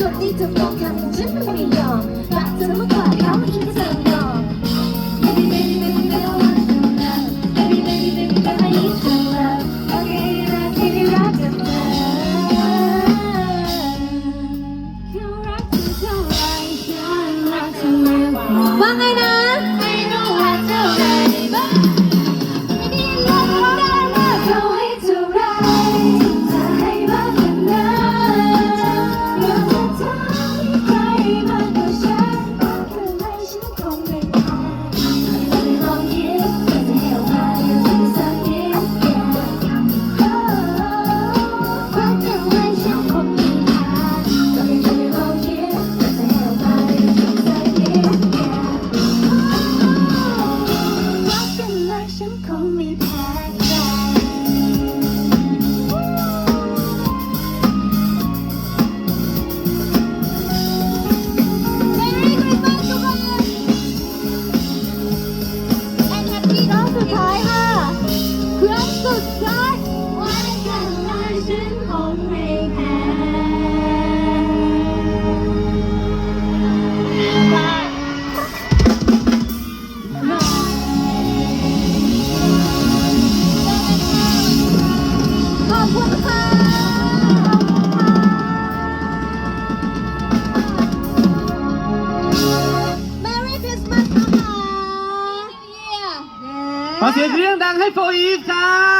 จนนี่จะมองทางฉันไม่ยอมรักจธอมา สุอเพ้ขค่ะ Merry Christmas นะคะ New Year ขอเสียงเสียงดังให้โฟอีฟค่ะ